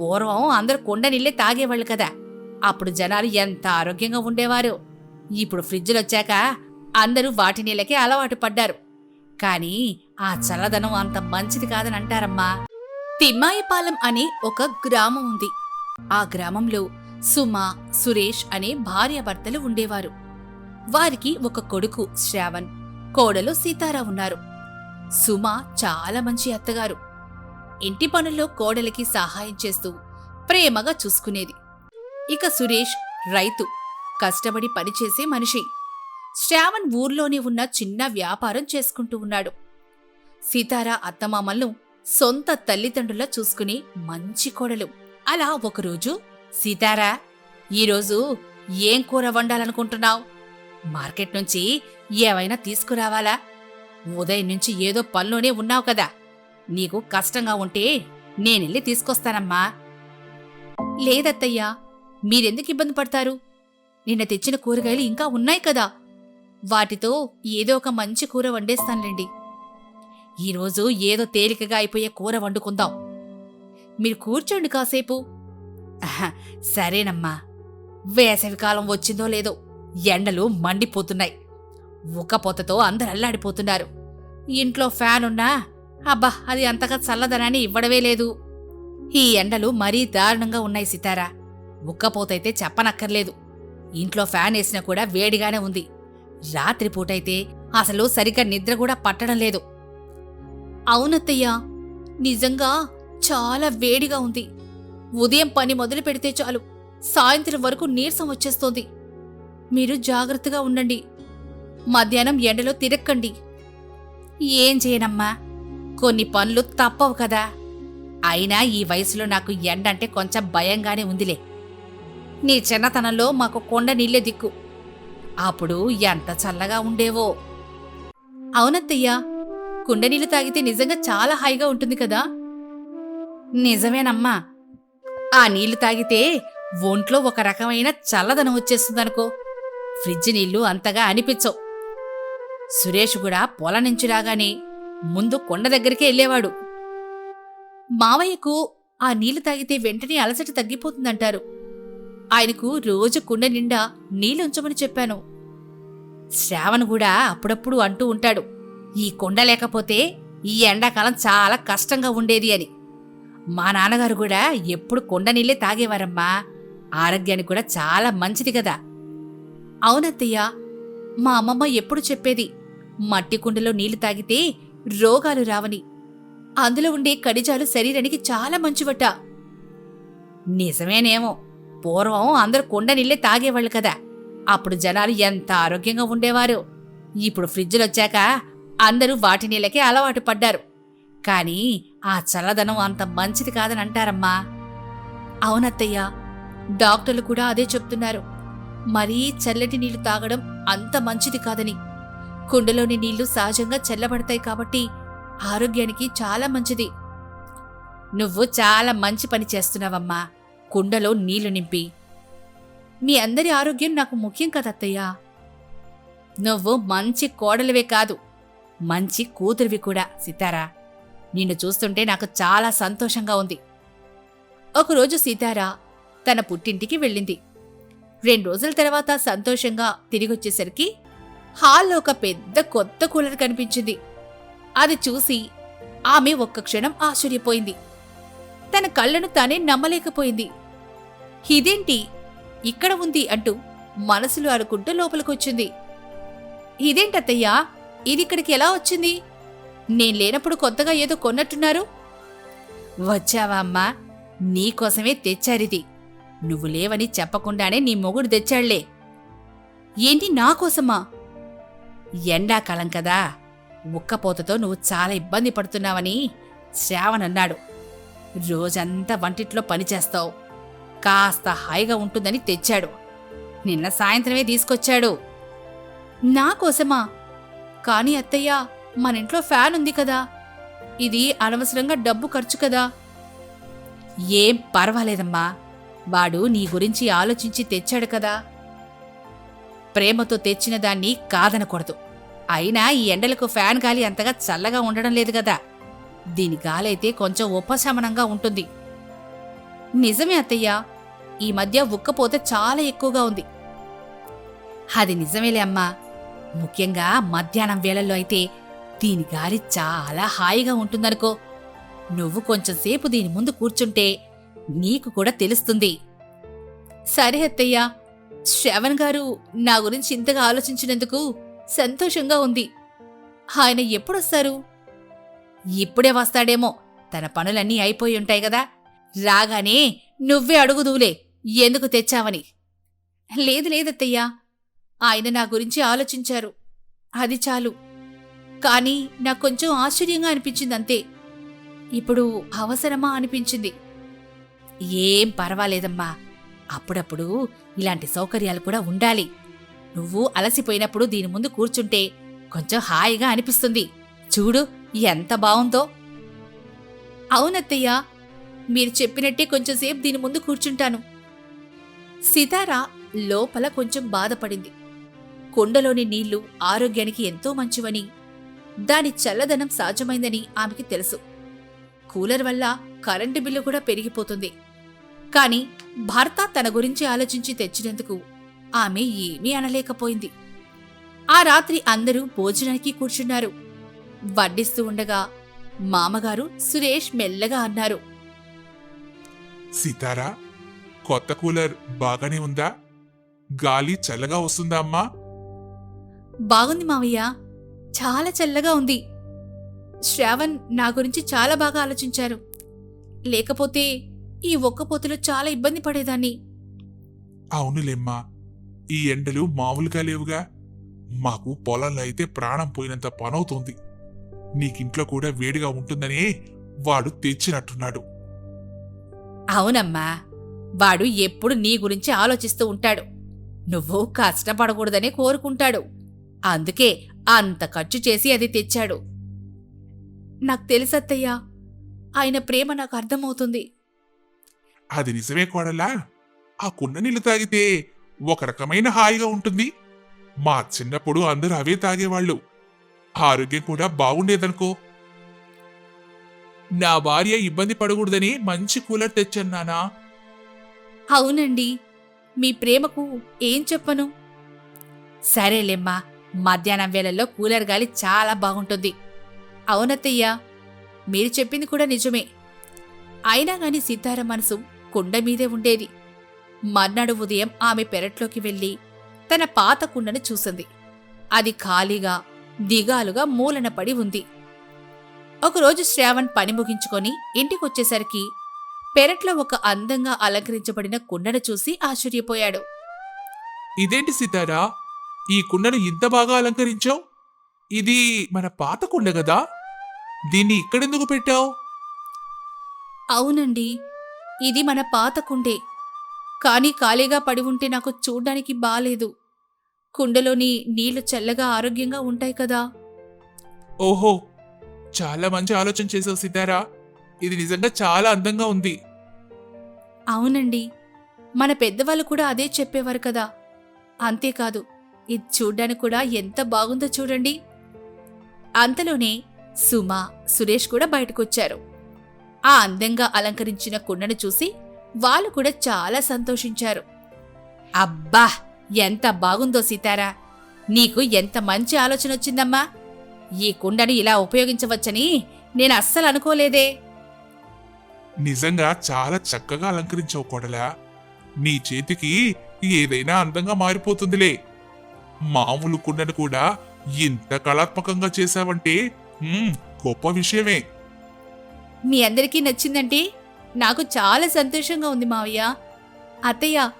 పూర్వం అందరూ కుండ నీళ్ళే తాగేవాళ్ళు కదా. అప్పుడు జనాలు ఎంత ఆరోగ్యంగా ఉండేవారు. ఇప్పుడు ఫ్రిడ్జ్లు వచ్చాక అందరూ వాటి నీళ్ళకే అలవాటు పడ్డారు. కానీ ఆ చల్లదనం అంత మంచిది కాదని అంటారమ్మా. తిమ్మాయిపాలెం అనే ఒక గ్రామం ఉంది. ఆ గ్రామంలో సుమ సురేష్ అనే భార్యాభర్తలు ఉండేవారు. వారికి ఒక కొడుకు శ్రావణ్ కోడలు సీతారా ఉన్నారు. సుమ చాలా మంచి అత్తగారు. ఇంటి పనుల్లో కోడలికి సహాయం చేస్తూ ప్రేమగా చూసుకునేది. ఇక సురేష్ రైతు కష్టపడి పనిచేసే మనిషి. శ్రావణ్ ఊర్లోనే ఉన్న చిన్న వ్యాపారం చేసుకుంటూ ఉన్నాడు. సీతారా అత్తమామలను సొంత తల్లిదండ్రులా చూసుకుని మంచి కోడలు. అలా ఒకరోజు సీతారా ఈరోజు ఏం కూర వండాలనుకుంటున్నావు? మార్కెట్ నుంచి ఏవైనా తీసుకురావాలా? ఉదయం నుంచి ఏదో పనిలోనే ఉన్నావు కదా. నీకు కష్టంగా ఉంటే నేనెళ్ళి తీసుకొస్తానమ్మా. లేదత్తయ్యా మీరెందుకు ఇబ్బంది పడతారు? నిన్న తెచ్చిన కూరగాయలు ఇంకా ఉన్నాయి కదా. వాటితో ఏదో ఒక మంచి కూర వండేస్తానులేండి. ఈరోజు ఏదో తేలికగా అయిపోయే కూర వండుకుందాం. మీరు కూర్చోండి కాసేపు. సరేనమ్మా. వేసవికాలం వచ్చిందో లేదో ఎండలు మండిపోతున్నాయి. ఉక్కపోతతో అందరు అల్లాడిపోతున్నారు. ఇంట్లో ఫ్యాన్ ఉన్నా అబ్బా అది అంతగా చల్లదనాన్ని ఇవ్వడమే లేదు. ఈ ఎండలు మరీ దారుణంగా ఉన్నాయి సితారా. ఉక్కపోతైతే చెప్పనక్కర్లేదు. ఇంట్లో ఫ్యాన్ వేసినా కూడా వేడిగానే ఉంది. రాత్రిపూటైతే అసలు సరిగ్గా నిద్ర కూడా పట్టడం లేదు. అవునత్తయ్యా నిజంగా చాలా వేడిగా ఉంది. ఉదయం పని మొదలు పెడితే చాలు. సాయంత్రం వరకు నీరసం వచ్చేస్తోంది. మీరు జాగ్రత్తగా ఉండండి. మధ్యాహ్నం ఎండలో తిరక్కండి. ఏం చేయనమ్మా? కొన్ని పనులు తప్పవు కదా. అయినా ఈ వయసులో నాకు ఎండ అంటే కొంచెం భయంగానే ఉందిలే. నీ చిన్నతనంలో మాకు కొండ నీళ్ళే దిక్కు. అప్పుడు ఎంత చల్లగా ఉండేవో. అవునత్తయ్యా కుండ నీళ్ళు తాగితే నిజంగా చాలా హాయిగా ఉంటుంది కదా? నిజమేనమ్మా. ఆ నీళ్ళు తాగితే ఒంట్లో ఒక రకమైన చల్లదనం వచ్చేస్తుందనుకో. ఫ్రిడ్జ్ నీళ్ళు అంతగా అనిపించవు. సురేష్ కూడా పొలం నుంచి రాగానే ముందు కొండ దగ్గరికే వెళ్ళేవాడు. మావయ్యకు ఆ నీళ్ళు తాగితే వెంటనే అలసట తగ్గిపోతుందంటారు. ఆయనకు రోజు కుండ నిండా నీళ్ళుంచమని చెప్పాను. శ్రావణ్ కూడా అప్పుడప్పుడు అంటూ ఉంటాడు ఈ కొండ లేకపోతే ఈ ఎండాకాలం చాలా కష్టంగా ఉండేది అని. మా నాన్నగారు కూడా ఎప్పుడు కొండ నీళ్ళే తాగేవారమ్మా ఆరోగ్యానికి కూడా చాలా మంచిది కదా. అవునత్తయ్య మా అమ్మమ్మ ఎప్పుడు చెప్పేది మట్టి కుండలో నీళ్ళు తాగితే రోగాలు రావని. అందులో ఉండే ఖనిజాలు శరీరానికి చాలా మంచివట. నిజమేనేమో. పూర్వం అందరూ కుండ నీళ్ళే తాగేవాళ్ళు కదా. అప్పుడు జనాలు ఎంత ఆరోగ్యంగా ఉండేవారు. ఇప్పుడు ఫ్రిడ్జ్లు వచ్చాక అందరూ వాటి నీళ్ళకే అలవాటు పడ్డారు. కానీ ఆ చల్లదనం అంత మంచిది కాదని అంటారమ్మా. అవునత్తయ్య డాక్టర్లు కూడా అదే చెప్తున్నారు. మరీ చల్లటి నీళ్ళు తాగడం అంత మంచిది కాదని. కుండలోని నీళ్ళు సహజంగా చల్లబడతాయి కాబట్టి ఆరోగ్యానికి చాలా మంచిది. నువ్వు చాలా మంచి పని చేస్తున్నావమ్మా. కుండలో నీళ్ళు నింపి. మీ అందరి ఆరోగ్యం నాకు ముఖ్యం కదత్తయ్యా నువ్వు మంచి కోడలివే కాదు. మంచి కూతురివి కూడా సీతారా. నిన్ను చూస్తుంటే నాకు చాలా సంతోషంగా ఉంది. ఒకరోజు సీతారా తన పుట్టింటికి వెళ్ళింది. రెండు రోజుల తర్వాత సంతోషంగా తిరిగొచ్చేసరికి హాల్లో ఒక పెద్ద కొత్త కూలర్ కనిపించింది. అది చూసి ఆమె ఒక్క క్షణం ఆశ్చర్యపోయింది. తన కళ్ళను తానే నమ్మలేకపోయింది. ఇదేంటి? ఇక్కడ ఉంది అంటూ మనసులో అనుకుంటూ లోపలికొచ్చింది. ఇదేంటత్తయ్యా? ఇది ఇక్కడికి ఎలా వచ్చింది? నేను లేనప్పుడు కొత్తగా ఏదో కొన్నట్టున్నారు. వచ్చావా అమ్మా? నీకోసమే తెచ్చారిది నువ్వు లేవని చెప్పకుండానే నీ మొగుడు తెచ్చాళ్ళే ఏంటి నాకోసమా ఎండాకాలం కదా. ఉక్కపోతతో నువ్వు చాలా ఇబ్బంది పడుతున్నావని శ్రావణ్ అన్నాడు. రోజంతా వంటిట్లో పనిచేస్తావు కాస్త హాయిగా ఉంటుందని తెచ్చాడు. నిన్న సాయంత్రమే తీసుకొచ్చాడు. నా కోసమా? కానీ అత్తయ్య మన ఇంట్లో ఫ్యాన్ ఉంది కదా. ఇది అనవసరంగా డబ్బు ఖర్చు కదా. ఏం పర్వాలేదమ్మా. వాడు నీ గురించి ఆలోచించి తెచ్చాడు కదా. ప్రేమతో తెచ్చిన దాన్ని కాదనకూడదు. అయినా ఈ ఎండలకు ఫ్యాన్ గాలి అంతగా చల్లగా ఉండడం లేదు కదా. దీని గాలైతే కొంచెం ఉపశమనంగా ఉంటుంది. నిజమే అత్తయ్య. ఈ మధ్య ఉక్కపోత చాలా ఎక్కువగా ఉంది. అది నిజమేలే అమ్మా. ముఖ్యంగా మధ్యాహ్నం వేళల్లో అయితే దీని గాలి చాలా హాయిగా ఉంటుందనుకో. నువ్వు కొంచెం సేపు దీని ముందు కూర్చుంటే నీకు కూడా తెలుస్తుంది. సరే అత్తయ్యా. శ్రవణ్ గారు నా గురించి ఇంతగా ఆలోచించినందుకు సంతోషంగా ఉంది. ఆయన ఎప్పుడొస్తారు? ఇప్పుడే వస్తాడేమో. తన పనులన్నీ అయిపోయి ఉంటాయి కదా. రాగానే నువ్వే అడుగుదువులే ఎందుకు తెచ్చావని. లేదు లేదత్తయ్యా. ఆయన నా గురించి ఆలోచించారు. అది చాలు. కానీ నాకు కొంచెం ఆశ్చర్యంగా అనిపించింది అంతే ఇప్పుడు అవసరమా అనిపించింది. ఏం పర్వాలేదమ్మా. అప్పుడప్పుడు ఇలాంటి సౌకర్యాలు కూడా ఉండాలి. నువ్వు అలసిపోయినప్పుడు దీని ముందు కూర్చుంటే కొంచెం హాయిగా అనిపిస్తుంది. చూడు ఎంత బావుందో. అవునత్తయ్య మీరు చెప్పినట్టే కొంచెంసేపు దీని ముందు కూర్చుంటాను. సితార లోపల కొంచెం బాధపడింది. కొండలోని నీళ్ళు ఆరోగ్యానికి ఎంతో మంచివని దాని చల్లదనం సాధ్యమైందని ఆమెకి తెలుసు. కూలర్ వల్ల కరెంటు బిల్లు కూడా పెరిగిపోతుంది. కాని భర్త తన గురించి ఆలోచించి తెచ్చినందుకు ఆమె ఏమీ అనలేకపోయింది. ఆ రాత్రి అందరూ భోజనానికి కూర్చున్నారు. వడ్డిస్తూ ఉండగా మామగారు సురేష్ మెల్లగా అన్నారు. సీతారా కొత్త కూలర్ బాగానే ఉందా? గాలి చల్లగా వస్తుందా అమ్మా? బాగుంది మావయ్య. చాలా చల్లగా ఉంది. శ్రావణ్ నా గురించి చాలా బాగా ఆలోచించారు. లేకపోతే ఈ ఒక్కపోతలో చాలా ఇబ్బంది పడేదాన్ని. అవునులేమ్మా ఈ ఎండలు మామూలుగా లేవుగా. మాకు పొలాల్లో అయితే ప్రాణం పోయినంత పనవుతోంది. నీకింట్లో కూడా వేడిగా ఉంటుందనే వాడు తెచ్చినట్టున్నాడు. అవునమ్మా వాడు ఎప్పుడు నీ గురించి ఆలోచిస్తూ ఉంటాడు. నువ్వు కష్టపడకూడదనే కోరుకుంటాడు. అందుకే అంత ఖర్చు చేసి అది తెచ్చాడు. నాకు తెలుసత్తయ్యా ఆయన ప్రేమ నాకు అర్థమవుతుంది. అది నిజమే కోడలా. ఆ కుండ నీళ్ళు తాగితే ఒక రకమైన హాయిగా ఉంటుంది. మా చిన్నప్పుడు అందరూ అవే తాగేవాళ్ళు. ఆరోగ్యం కూడా బాగుండేదనుకో. నా భార్య ఇబ్బంది పడకూడదని మంచి కూలర్ తెచ్చాను నానా. అవునండి. మీ ప్రేమకు ఏం చెప్పను? సరేలేమ్మా. మధ్యాహ్నం వేళల్లో కూలర్ గాలి చాలా బాగుంటుంది. అవునత్తయ్యా మీరు చెప్పింది కూడా నిజమే. అయినా గాని సీతారాం మనసు కుండ మీదే ఉండేది. మర్నాడు ఉదయం ఆమె పెరట్లోకి వెళ్ళి తన పాత కుండను చూసింది. అది ఖాళీగా దిగాలుగా మూలన పడి ఉంది. ఒకరోజు శ్రావణ్ పని ముగించుకొని ఇంటికొచ్చేసరికి పెరట్లో ఒక అందంగా అలంకరించబడిన కుండను చూసి ఆశ్చర్యపోయాడు. ఇదేంటి సీతారా? ఈ కుండను ఇంత బాగా అలంకరించావు? ఇది మన పాత కుండ కదా? దీన్ని ఇక్కడెందుకు పెట్టావు? అవునండి. ఇది మన పాత కుండే. కానీ ఖాళీగా పడి ఉంటే నాకు చూడ్డానికి బాలేదు. కుండలోని నీళ్ళు చల్లగా ఆరోగ్యంగా ఉంటాయి కదా. ఓహో చాలా మంచి ఆలోచన చేసావు సీతారా. ఇది నిజంగా చాలా అందంగా ఉంది. అవునండి. మన పెద్దవాళ్ళు కూడా అదే చెప్పేవారు కదా. అంతేకాదు ఇది చూడ్డానికి కూడా ఎంత బాగుందో చూడండి. అంతలోనే సుమ సురేష్ కూడా బయటకొచ్చారు. ఆ అందంగా అలంకరించిన కుండను చూసి వాళ్ళు కూడా చాలా సంతోషించారు. అబ్బా! ఎంత బాగుందో సీతారా! నీకు ఎంత మంచి ఆలోచన వచ్చిందమ్మా! ఈ కుండను ఇలా ఉపయోగించవచ్చని నేను అస్సలు అనుకోలేదే. నిజంగా చాలా చక్కగా అలంకరించావు కొడలా. నీ చేతికి ఏదైనా అందంగా మారిపోతుందిలే. మామూలు కుండను కూడా ఇంత కళాత్మకంగా చేశావంటే గొప్ప విషయమే. మీ అందరికీ నచ్చిందంటే నాకు చాలా సంతోషంగా ఉంది మావయ్య. అత్తయ్య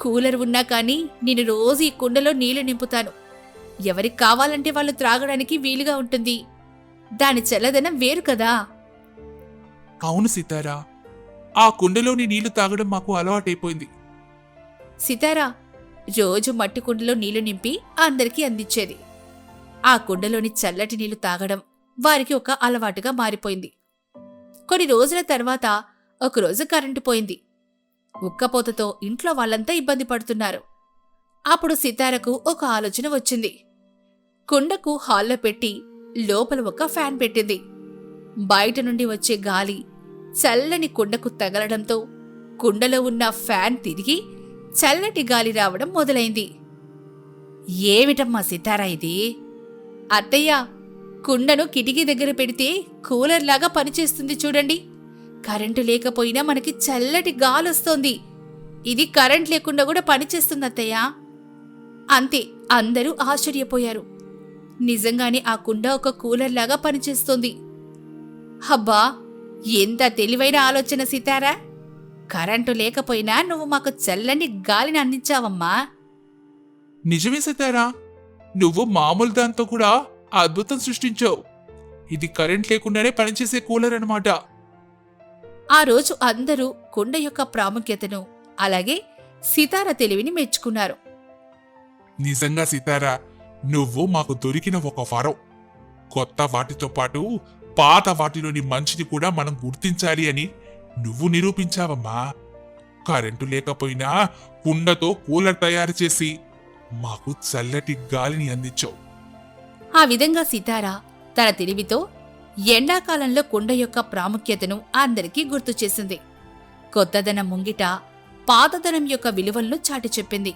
కూలర్ ఉన్నా కానీ నేను రోజు ఈ కుండలో నీళ్ళు నింపుతాను. ఎవరికి కావాలంటే వాళ్ళు త్రాగడానికి వీలుగా ఉంటుంది. దాని చల్లదనం వేరు కదా. అవును సీతారా. ఆ కుండలోని నీళ్ళు తాగడం మాకు అలవాటైపోయింది. సితారా రోజు మట్టి కుండలో నీళ్ళు నింపి అందరికీ అందించేది. ఆ కుండలోని చల్లటి నీళ్ళు తాగడం వారికి ఒక అలవాటుగా మారిపోయింది. కొన్ని రోజుల తర్వాత ఒకరోజు కరెంటు పోయింది. ఉక్కపోతతో ఇంట్లో వాళ్ళంతా ఇబ్బంది పడుతున్నారు. అప్పుడు సితారకు ఒక ఆలోచన వచ్చింది. కుండకు హాల్లో పెట్టి లోపల ఒక ఫ్యాన్ పెట్టింది. బయట నుండి వచ్చే గాలి చల్లని కుండకు తగలడంతో కుండలో ఉన్న ఫ్యాన్ తిరిగి చల్లటి గాలి రావడం మొదలైంది. ఏమిటమ్మా సితారా ఇది? అత్తయ్య కుండను కిటికీ దగ్గర పెడితే కూలర్ లాగా పనిచేస్తుంది చూడండి. కరెంటు లేకపోయినా మనకి చల్లటి గాలొస్తోంది. ఇది కరెంట్ లేకుండా కూడా పనిచేస్తుంది అత్తయ్య. అంతే అందరూ ఆశ్చర్యపోయారు. నిజంగానే ఆ కుండ ఒక కూలర్ లాగా పనిచేస్తోంది. హబ్బా ఎంత తెలివైన ఆలోచన సితారా. కరెంటు లేకపోయినా నువ్వు మాకు చల్లని గాలిని అందించావమ్మా. నిజమే సీతారా. నువ్వు మామూలు దాంతో కూడా అద్భుతం సృష్టించావు. ఇది కరెంట్ లేకుండానే పనిచేసే కూలర్ అన్నమాట. ఆ రోజు అందరూ కుండ యొక్క ప్రాముఖ్యతను అలాగే సితార తెలివిని మెచ్చుకున్నారు. నిజంగా సీతారా నువ్వు మాకు దొరికిన ఒక వరం. కొత్త వాటితో పాటు పాత వాటిలోని మంచిని కూడా మనం గుర్తించాలి అని నువ్వు నిరూపించావమ్మా. కరెంటు లేకపోయినా కుండతో కూలర్ తయారు చేసి మాకు చల్లటి గాలిని అందించావు. ఆ విధంగా సితారా తన తెలివితో ఎండాకాలంలో కుండ యొక్క ప్రాముఖ్యతను అందరికీ గుర్తు చేసింది. కొత్తదనం ముంగిట పాతదనం యొక్క విలువలను చాటి చెప్పింది